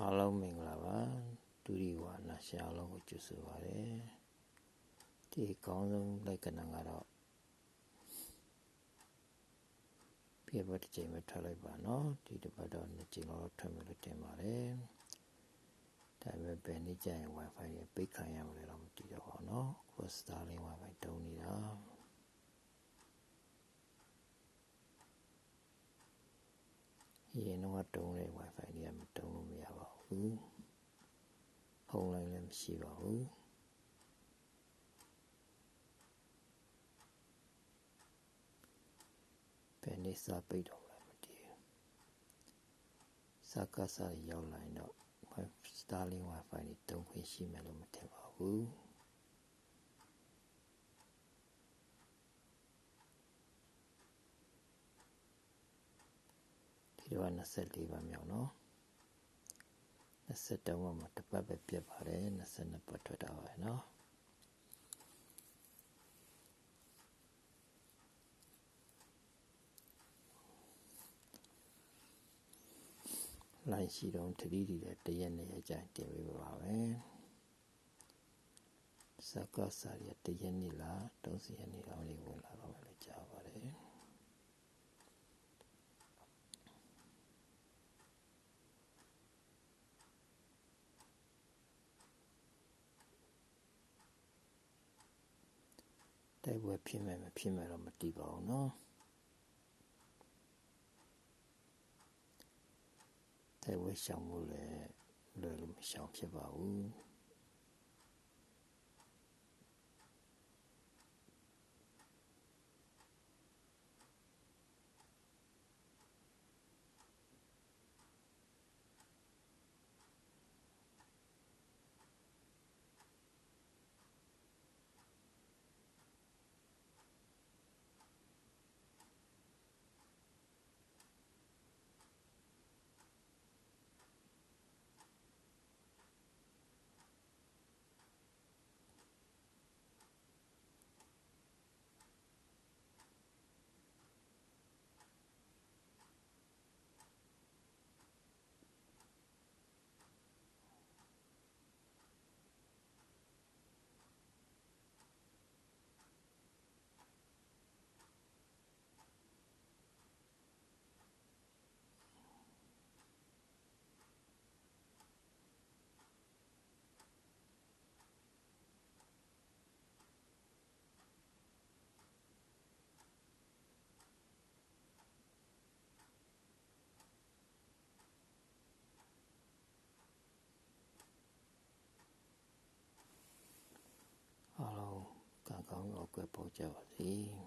အားလုံးမင်္ဂလာပါဒုတိယဝနာရှာအားလုံးကိုကြိုဆိုပါရစေဒီအကောင်းဆုံးလိုက်ကဏ္ဍကတော့ပြပတ်တစ်ချိန်ပဲထွက်လိုက်ပါနော်ဒီတစ်ပတ်တော့နှစ်ချိန်လောက်ထွက်မယ်လို့တင်ပါတယ်ဒါပေမဲ့ဘယ်နေ့ကျရင် wifi ရပိတ်ခံရမလဲတော့မသိတော့ပါနော်ကို Starlink wifi တုံးနေတာရင်တော့တုံးတဲ့ wifi တွေကမတုံးလို့မရပါဘူးဖုန်း လိုင်းလည်းမရှိပါဘူးဘယ်နေ့စာပိတ်တော့လဲမသိဘူးစကားစားရောက်လာရင်တော့ Starlink wifi တွေတုံးခွင့်ရှိမယ်လို့မထင်ပါဘူးဒီတော့24ပါမြောက်နော် 23မှာမှာတစ်ပတ်ပဲပြတ်ပါတယ်22ပတ်ထွက်တာပါနော်လိုင်းရှိတော့တတိတိလည်းတရက်နဲ့ရက်ကြတင်ပေးပါပဲစကားစာရတရက်နေ့လား30ရက်နေ့လောက်နေဝင်လာတော့လည်းကြားပါတယ် တိုက်ပွဲဖြစ်မယ်မဖြစ်မယ်တော့မသိပါဘူးเนาะတိုက်ပွဲရှောင်မှုလည်းလွယ်လို့မရှောင်ဖြစ်ပါဘူး အားလုံး